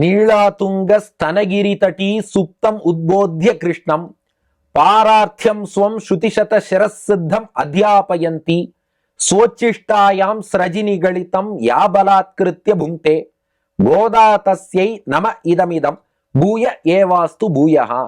நீளாதுங்க ஸ்தனகிரி தட்டி சுப்தம் உத்போத்திய கிருஷ்ணம். பாரார்த்தியம் ஸ்வம் ஸ்ருதிசத சிரசித்தம் அத்தியாபயந்தி. சோச்சிஷ்டாயாம் ஸ்ரஜினிகளிதம் யாபலாத்கிருத்திய புங்கே. கோதா தஸ்யை நம இதமிதம். பூய ஏவாஸ்து பூயஹா.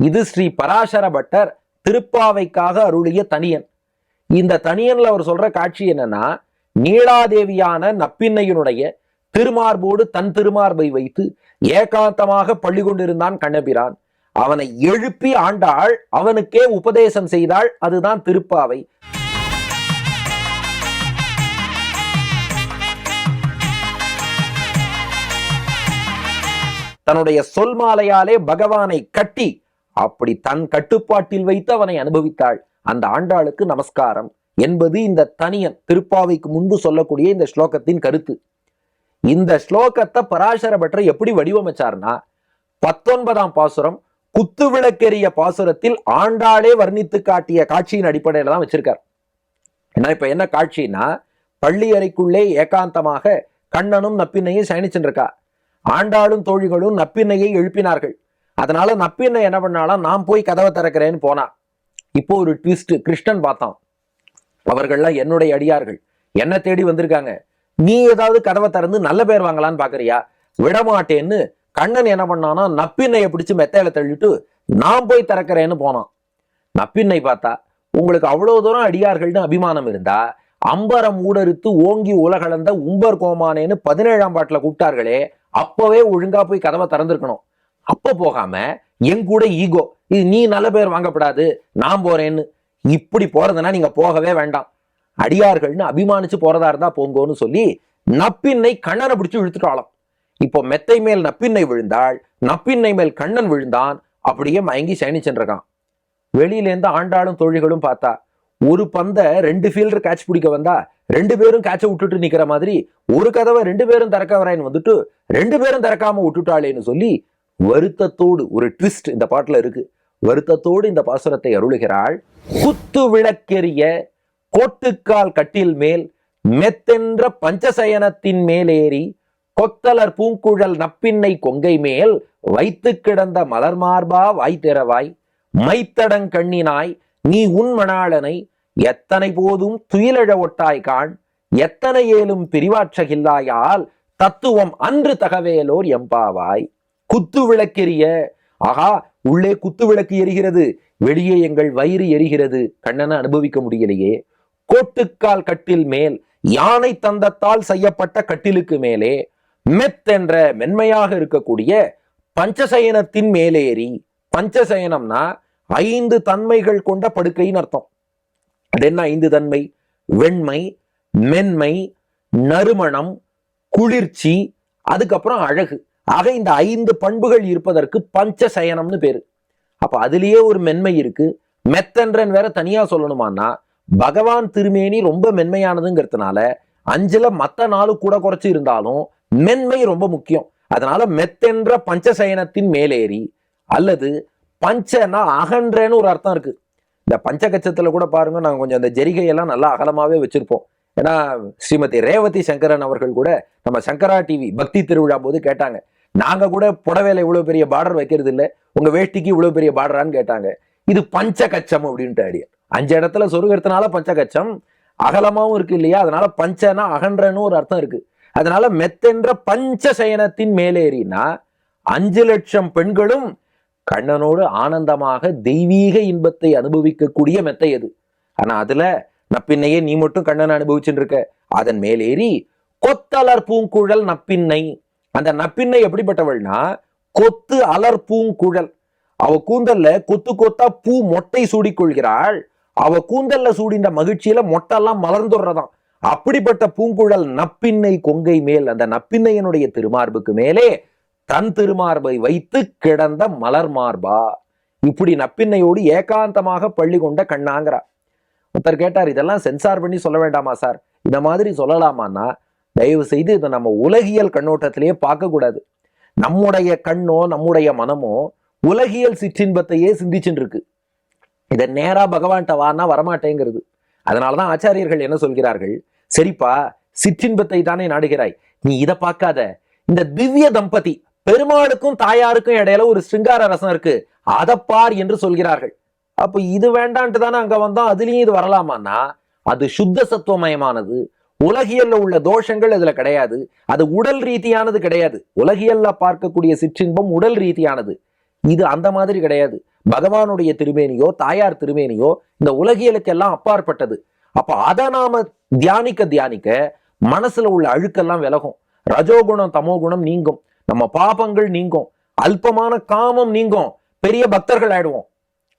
இது ஸ்ரீ பராசர பட்டர் திருப்பாவைக்காக அருளிய தனியன். இந்த தனியன்ல அவர் சொல்ற காட்சி என்னன்னா நீலாதேவியான நப்பின்னையினுடைய திருமார்போடு தன் திருமார்பை வைத்து ஏகாந்தமாக பள்ளி கொண்டிருந்தான் கண்ணபிரான். அவனை எழுப்பி ஆண்டாள் அவனுக்கே உபதேசம் செய்தாள் அதுதான் திருப்பாவை. தன்னுடைய சொல் மாலையாலே பகவானை கட்டி அப்படி தன் கட்டுப்பாட்டில் வைத்து அவனை அனுபவித்தாள். அந்த ஆண்டாளுக்கு நமஸ்காரம். என்பது இந்த தனியன் திருப்பாவைக்கு முன்பு சொல்லக்கூடிய இந்த ஸ்லோகத்தின் கருத்து. இந்த ஸ்லோகத்தை பராசர பட்டர் எப்படி வடிவமைச்சார்னா பத்தொன்பதாம் பாசுரம் குத்து விளக்கெரிய பாசுரத்தில் ஆண்டாளே வர்ணித்து காட்டிய காட்சியின் அடிப்படையில தான் வச்சிருக்கார். ஏன்னா இப்ப என்ன காட்சின்னா பள்ளி அறைக்குள்ளே ஏகாந்தமாக கண்ணனும் நப்பின்னையும் சயனிச்சுருக்கா ஆண்டாளும் தோழிகளும் நப்பின்னையை எழுப்பினார்கள். அதனால நப்பின்னை என்ன பண்ணாலும் நான் போய் கதவை திறக்கிறேன்னு போனா. இப்போ ஒரு ட்விஸ்ட் கிருஷ்ணன் பார்த்தான். அவர்கள்லாம் என்னுடைய அடியார்கள். என்ன தேடி வந்திருக்காங்க. நீ ஏதாவது கதவை திறந்து நல்ல பேர் வாங்கலான்னு பாக்குறியா? விடமாட்டேன்னு கண்ணன் என்ன பண்ணானா நப்பின்னையை பிடிச்சு மெத்தையில தள்ளிட்டு நான் போய் திறக்கிறேன்னு போனான். நப்பின்னை பார்த்தா உங்களுக்கு அவ்வளவு தூரம் அடியார்கள்னு அபிமானம் இருந்தா அம்பரம் ஊடறுத்து ஓங்கி உலகளந்த உம்பர் கோமானேன்னு பதினேழாம் பாட்டுல கூப்பிட்டார்களே அப்பவே ஒழுங்கா போய் கதவை திறந்திருக்கணும். அப்ப போகாம என் கூட ஈகோ இது நீ நல்ல பேர் வாங்கப்படாது நான் போறேன்னு. இப்படி போறதுன்னா நீங்க போகவே வேண்டாம். அடியார்கள்னு அபிமானிச்சு போறதா இருந்தா போங்கோன்னு சொல்லி நப்பின்னை கண்ணனை பிடிச்சு இழுத்துட்டாளாம். இப்போ மெத்தை மேல் நப்பின்னை விழுந்தாள் நப்பின்னை மேல் கண்ணன் விழுந்தான் அப்படியே மயங்கி சயனிச்சுருக்கான் வெளியிலேருந்து ஆண்டாளும் தோழிகளும் பார்த்தா ஒரு பந்தை ரெண்டு ஃபீல்டர் கேட்ச் பிடிக்க வந்தா ரெண்டு பேரும் கேட்சை விட்டுட்டு நிக்கிற மாதிரி ஒரு கதவை ரெண்டு பேரும் திறக்க வந்துட்டு ரெண்டு பேரும் திறக்காம விட்டுட்டாளேன்னு சொல்லி வருத்தத்தோடு ஒரு ட்விஸ்ட் இந்த பாட்டில் இருக்கு. வருத்தத்தோடு இந்த பாசுரத்தை அருளுகிறாள். குத்து விளக்கெறிய கோட்டுக்கால் கட்டில் மேல் மெத்தென்ற பஞ்சசயனத்தின் மேலேறி கொத்தலர் பூங்குழல் நப்பின்னை கொங்கை மேல் வைத்து கிடந்த மலர் மார்பா வாய் திறவாய் மைத்தடங் கண்ணினாய் நீ உன் மணாளனை எத்தனை போதும் துயிலழ ஒட்டாய் காண் எத்தனை ஏலும் பிரிவாற்றகில்லாயால் தத்துவம் அன்று தகவேலோர் எம்பாவாய். குத்து விளக்கெரிய ஆகா உள்ளே குத்து விளக்கு எரிகிறது வெளியே எங்கள் வயிறு எரிகிறது கண்ணனை அனுபவிக்க முடியலையே. கோட்டுக்கால் கட்டில் மேல் யானை தந்தத்தால் செய்யப்பட்ட கட்டிலுக்கு மேலே மெத்தென்ற மென்மையாக இருக்கக்கூடிய பஞ்சசயனத்தின் மேலேறி பஞ்சசயனம்னா ஐந்து தன்மைகள் கொண்ட படுக்கைன்னு அர்த்தம். அது என்ன ஐந்து தன்மை? வெண்மை மென்மை நறுமணம் குளிர்ச்சி அதுக்கப்புறம் அழகு. ஆக இந்த ஐந்து பண்புகள் இருப்பதற்கு பஞ்சசயனம்னு பேரு. அப்ப அதுலயே ஒரு மென்மை இருக்கு. மெத்தன்றன் வேற தனியா சொல்லணுமான்னா பகவான் திருமேனி ரொம்ப மென்மையானதுங்கிறதுனால அஞ்சுல மற்ற நாலு கூட குறைச்சு இருந்தாலும் மென்மை ரொம்ப முக்கியம். அதனால மெத்தென்ற பஞ்சசயனத்தின் மேலேறி அல்லது பஞ்சனா அகன்றேன்னு ஒரு அர்த்தம் இருக்கு. இந்த பஞ்சகச்சத்துல கூட பாருங்க நாங்க கொஞ்சம் அந்த ஜெரிகையெல்லாம் நல்லா அகலமாவே வச்சிருப்போம். ஏன்னா ஸ்ரீமதி ரேவதி சங்கரன் அவர்கள் கூட நம்ம சங்கரா டிவி பக்தி திருவிழா போது கேட்டாங்க. நாங்க கூட புடவையில இவ்வளவு பெரிய பார்டர் வைக்கிறது இல்லை உங்க வேஷ்டிக்கு இவ்வளவு பெரிய பார்டரான்னு கேட்டாங்க. இது பஞ்சகச்சம் அப்படின்ட்டு அடியன் அஞ்சு இடத்துல சொருகிறதுனால பஞ்சகச்சம். அகலமாகவும் இருக்கு இல்லையா? அதனால பஞ்சனா அகன்றன்னு ஒரு அர்த்தம் இருக்கு. அதனால மெத்தென்ற பஞ்சசயனத்தின் மேலேறினா அஞ்சு லட்சம் பெண்களும் கண்ணனோடு ஆனந்தமாக தெய்வீக இன்பத்தை அனுபவிக்கக்கூடிய மெத்தை அது. ஆனா அதுல நப்பின்னையே நீ மட்டும் கண்ணன் அனுபவிச்சுட்டு இருக்க அதன் மேலேறி கொத்தலர் பூங்குழல் நப்பின்னை. அந்த நப்பின்னை எப்படிப்பட்டவள்னா கொத்து அலர் பூங்குழல். அவ கூந்தல்ல கொத்து கொத்தா பூ மொட்டை சூடிக்கொள்கிறாள். அவ கூந்தல்ல சூடின்ற மகிழ்ச்சியில மொட்டெல்லாம் மலர்ந்துடுறதாம். அப்படிப்பட்ட பூங்குழல் நப்பின்னை கொங்கை மேல் அந்த நப்பின்னையனுடைய திருமார்புக்கு மேலே தன் திருமார்பை வைத்து கிடந்த மலர் மார்பா. இப்படி நப்பின்னையோடு ஏகாந்தமாக பள்ளி கொண்ட கண்ணாங்கிறா ஒருத்தர் கேட்டார் இதெல்லாம் சென்சார் பண்ணி சொல்ல வேண்டாமா சார்? இந்த மாதிரி சொல்லலாமான்னா தயவு செய்து இதை நம்ம உலகியல் கண்ணோட்டத்திலேயே பார்க்கக்கூடாது. நம்முடைய கண்ணோ நம்முடைய மனமோ உலகியல் சிற்றின்பத்தையே சிந்திச்சுட்டு இருக்கு. இதை நேரா பகவான்கிட்ட வானா வரமாட்டேங்கிறது. அதனாலதான் ஆச்சாரியர்கள் என்ன சொல்கிறார்கள்? சரிப்பா சிற்றின்பத்தை தானே நாடுகிறாய். நீ இதை பார்க்காத. இந்த திவ்ய தம்பதி பெருமாளுக்கும் தாயாருக்கும் இடையில ஒரு சிங்கார ரசம் இருக்கு. அதப்பார் என்று சொல்கிறார்கள். அப்போ இது வேண்டான்ட்டு தானே அங்க வந்தோம். அதுலயும் இது வரலாமான்னா? அது சுத்த சத்துவமயமானது. உலகியல்ல உள்ள தோஷங்கள் அதுல கிடையாது. அது உடல் ரீதியானது கிடையாது. உலகியல்ல பார்க்கக்கூடிய சிற்றின்பம் உடல் ரீதியானது. இது அந்த மாதிரி கிடையாது. பகவானுடைய திருமேனியோ தாயார் திருமேனியோ இந்த உலகியலுக்கெல்லாம் அப்பாற்பட்டது. அப்ப அதை நாம தியானிக்க தியானிக்க மனசுல உள்ள அழுக்கெல்லாம் விலகும். ரஜோகுணம் தமோகுணம் நீங்கும். நம்ம பாபங்கள் நீங்கும். அல்பமான காமம் நீங்கும். பெரிய பக்தர்கள் ஆயிடுவோம்.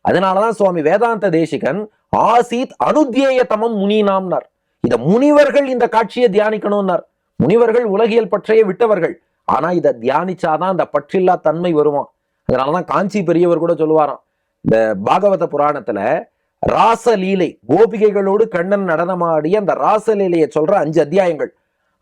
அதனாலதான் சுவாமி வேதாந்த தேசிகன் ஆசீத் அனுத்தியேய தமம் முனினாம்னார். இத முனிவர்கள் இந்த காட்சியை தியானிக்கணும்னார். முனிவர்கள் உலகியல் பற்றையே விட்டவர்கள். ஆனா இதை தியானிச்சாதான் அந்த பற்றில்லா தன்மை வருவான் அதனாலதான் காஞ்சி பெரியவர் கூட சொல்லுவாராம். இந்த பாகவத புராணத்துல ராசலீலை கோபிகைகளோடு கண்ணன் நடனமாடிய அந்த ராசலீலையை சொல்ற அஞ்சு அத்தியாயங்கள்.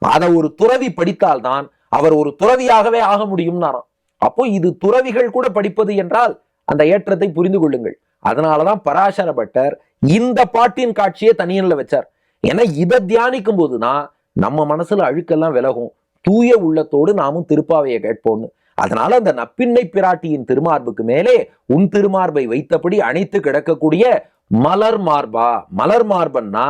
அதை ஒரு துறவி படித்தால்தான் அவர் ஒரு துறவியாகவே ஆக முடியும்னாராம். அப்போ இது துறவிகள் கூட படிப்பது என்றால் அந்த ஏற்றத்தை புரிந்து கொள்ளுங்கள். அதனாலதான் பராசர பட்டர் இந்த பாட்டின் காட்சியை தனியனில் வச்சார். ஏன்னா இதை தியானிக்கும் போதுதான் நம்ம மனசுல அழுக்கெல்லாம் விலகும். தூய உள்ளத்தோடு நாமும் திருப்பாவையை கேட்போம்னு. அதனால அந்த நப்பின்னை பிராட்டியின் திருமார்புக்கு மேலே உன் திருமார்பை வைத்தபடி அணைத்து கிடக்கக்கூடிய மலர் மார்பா? மலர் மார்பன்னா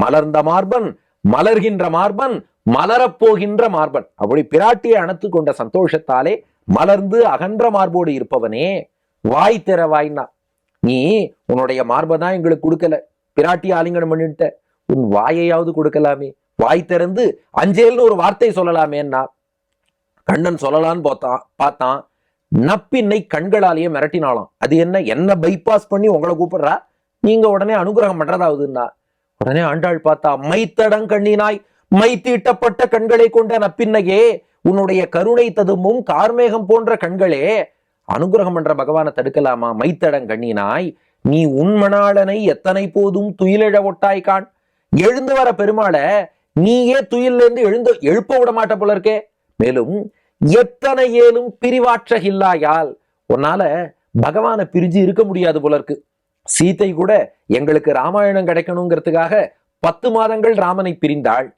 மலர்ந்த மார்பன் மலர்கின்ற மார்பன் மலரப் போகின்ற மார்பன். அப்படி பிராட்டியை அணைத்து கொண்ட சந்தோஷத்தாலே மலர்ந்து அகன்ற மார்போடு இருப்பவனே வாய் திற வாய்னா நீ உன்னுடைய மார்பை தான் எங்களுக்கு கொடுக்கல. பிராட்டி ஆலிங்கனம் பண்ணிட்ட உன் வாயையாவது கொடுக்கலாமே. வாய் திறந்து அஞ்சேல்னு ஒரு வார்த்தை சொல்லலாமேன்னா கண்ணன் சொல்லலான்னு பார்த்தான் பார்த்தான். நப்பின்னை கண்களாலேயே மிரட்டினாலாம் அது என்ன என்ன பைபாஸ் பண்ணி உங்களை கூப்பிடுறா? நீங்க உடனே அனுகிரகம் பண்றதாவதுன்னா. உடனே ஆண்டாள் பார்த்தா மைத்தடங் கண்ணினாய் மைத்தீட்டப்பட்ட கண்களை கொண்ட நப்பின்னையே உன்னுடைய கருணை ததும்பும் கார்மேகம் போன்ற கண்களே அனுகிரகம் பண்ற பகவானை தடுக்கலாமா? மைத்தடங் கண்ணினாய் நீ உன்மணாளனை எத்தனை போதும் துயிலிழ ஒட்டாய் காண். எழுந்து வர பெருமாளை நீயே துயில்ல இருந்து எழுந்து எழுப்ப விட மாட்ட போல இருக்கே. மேலும் எத்தனை ஏலும் பிரிவாற்றகில்லாயால் உன்னால பகவானை பிரிஞ்சு இருக்க முடியாது போல இருக்கு சீதை கூட எங்களுக்கு ராமாயணம் கிடைக்கணுங்கிறதுக்காக பத்து மாதங்கள் ராமனை பிரிந்தாள்.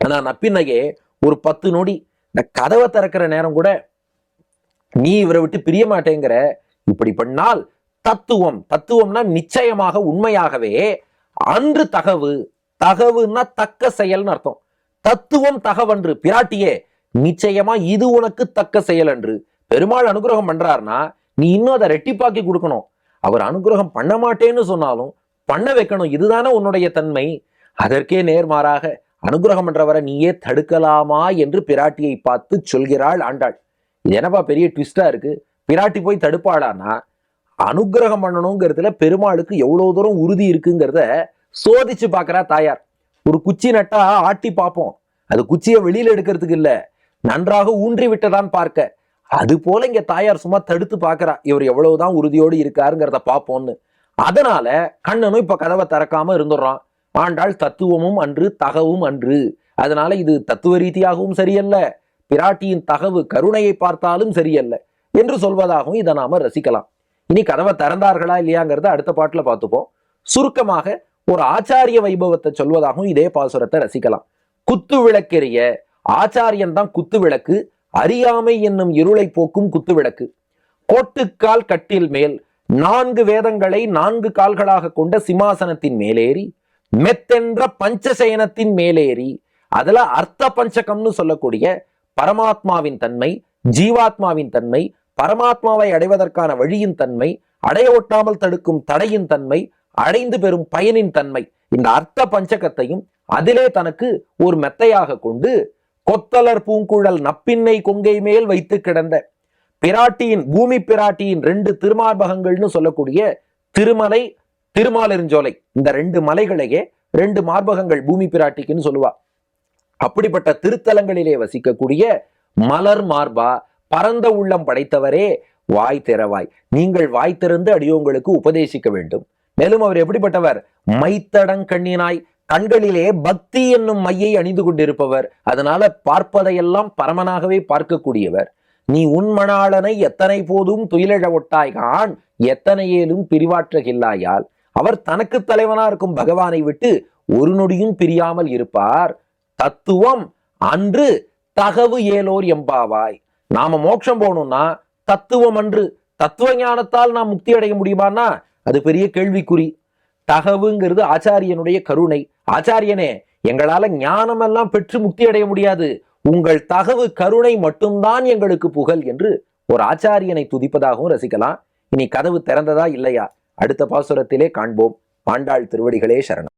ஆனா நப்பின்னையே ஒரு பத்து நொடி இந்த கதவை திறக்கிற நேரம் கூட நீ இவரை விட்டு பிரிய மாட்டேங்கிற. இப்படி பண்ணால் தத்துவம் தத்துவம்னா நிச்சயமாக உண்மையாகவே அன்று தகவு தகவுன்னா தக்க செயல்னு அர்த்தம். தத்துவம் தகவன்று பிராட்டியே நிச்சயமா இது உனக்கு தக்க செயல் என்று பெருமாள் அனுகிரகம் பண்றாருன்னா நீ இன்னும் அதை ரெட்டிப்பாக்கி கொடுக்கணும். அவர் அனுகிரகம் பண்ண மாட்டேன்னு சொன்னாலும் பண்ண வைக்கணும். இதுதானே உன்னுடைய தன்மை. அதற்கே நேர்மாறாக அனுகிரகம் என்றவரை நீயே தடுக்கலாமா என்று பிராட்டியை பார்த்து சொல்கிறாள் ஆண்டாள். இது என்னப்பா பெரிய ட்விஸ்டா இருக்கு? பிராட்டி போய் தடுப்பாளானா அனுகிரகம் பண்ணணுங்கிறதுல பெருமாளுக்கு எவ்வளவு தூரம் உறுதி இருக்குங்கிறத சோதிச்சு பார்க்கறா தாயார். ஒரு குச்சி நட்டா ஆட்டி பார்ப்போம். அது குச்சியை வெளியில எடுக்கிறதுக்கு இல்லை. நன்றாக ஊன்றி விட்டதான் பார்க்க. அது போல இங்க தாயார் சும்மா தடுத்து பார்க்கறா. இவர் எவ்வளவுதான் உறுதியோடு இருக்காருங்கிறத பார்ப்போம்னு. அதனால கண்ணனும் இப்ப கதவை திறக்காம இருந்துடுறான். ஆண்டாள் தத்துவமும் அன்று தகவும் அன்று. அதனால இது தத்துவ ரீதியாகவும் சரியல்ல. பிராட்டியின் தகவு கருணையை பார்த்தாலும் சரியல்ல. என்று சொல்வதாகவும் இதை நாம ரசிக்கலாம். இனி கதவை திறந்தார்களா இல்லையாங்கிறத அடுத்த பாட்டுல பார்த்துப்போம். சுருக்கமாக ஒரு ஆச்சாரிய வைபவத்தை சொல்வதாகவும் இதே பாசுரத்தை ரசிக்கலாம். குத்து விளக்கெரிய ஆச்சாரியன் தான் குத்து விளக்கு அறியாமை என்னும் இருளை போக்கும் குத்து விளக்கு கோட்டுக்கால் கட்டில் மேல் நான்கு வேதங்களை நான்கு கால்களாக கொண்ட சிம்மாசனத்தின் மேலேறி மெத்தென்ற பஞ்சசயனத்தின் மேலேறி அதுல அர்த்த பஞ்சகம்னு சொல்லக்கூடிய பரமாத்மாவின் தன்மை ஜீவாத்மாவின் தன்மை பரமாத்மாவை அடைவதற்கான வழியின் தன்மை அடைய ஒட்டாமல் தடுக்கும் தடையின் தன்மை அடைந்து பெறும் பயனின் தன்மை. இந்த அர்த்த பஞ்சகத்தையும் அதிலே தனக்கு ஒரு மெத்தையாக கொண்டு கொத்தலர் பூங்குழல் நப்பின்னை கொங்கை மேல் வைத்து கிடந்த பிராட்டியின் பூமி பிராட்டியின் ரெண்டு திருமார்பகங்கள்னு சொல்லக்கூடிய திருமலை திருமாலிருஞ்சோலை. இந்த ரெண்டு மலைகளையே ரெண்டு மார்பகங்கள் பூமி பிராட்டிக்குன்னு சொல்லுவா. அப்படிப்பட்ட திருத்தலங்களிலே வசிக்கக்கூடிய மலர் மார்பா பரந்த உள்ளம் படைத்தவரே வாய் திறவாய். நீங்கள் வாய் திறந்து அடியோங்களுக்கு உபதேசிக்க வேண்டும். மேலும் அவர் எப்படிப்பட்டவர்? மைத்தடங் கண்ணினாய் கண்களிலே பக்தி என்னும் மையை அணிந்து கொண்டிருப்பவர். அதனால பார்ப்பதையெல்லாம் பரமனாகவே பார்க்கக்கூடியவர். நீ உன்மணாளனை எத்தனை போதும் துயிலழ ஒட்டாய் கான் எத்தனை பிரிவாற்றகில்லாயால். அவர் தனக்கு தலைவனா இருக்கும் பகவானை விட்டு ஒரு நொடியும் பிரியாமல் இருப்பார். தத்துவம் அன்று தகவு ஏலோர் எம்பாவாய். நாம மோட்சம் போகணும்னா தத்துவம் அன்று. தத்துவ ஞானத்தால் நாம் முக்தி அடைய முடியுமான்னா அது பெரிய கேள்விக்குறி. தகவுங்கிறது ஆச்சாரியனுடைய கருணை. ஆச்சாரியனே எங்களால ஞானம் எல்லாம் பெற்று முக்தி அடைய முடியாது. உங்கள் தகவு கருணை மட்டும்தான் எங்களுக்கு புகழ் என்று ஒரு ஆச்சாரியனை துதிப்பதாகவும் ரசிக்கலாம். இனி கதவு திறந்ததா இல்லையா? அடுத்த பாசுரத்திலே காண்போம். ஆண்டாள் திருவடிகளே சரணம்.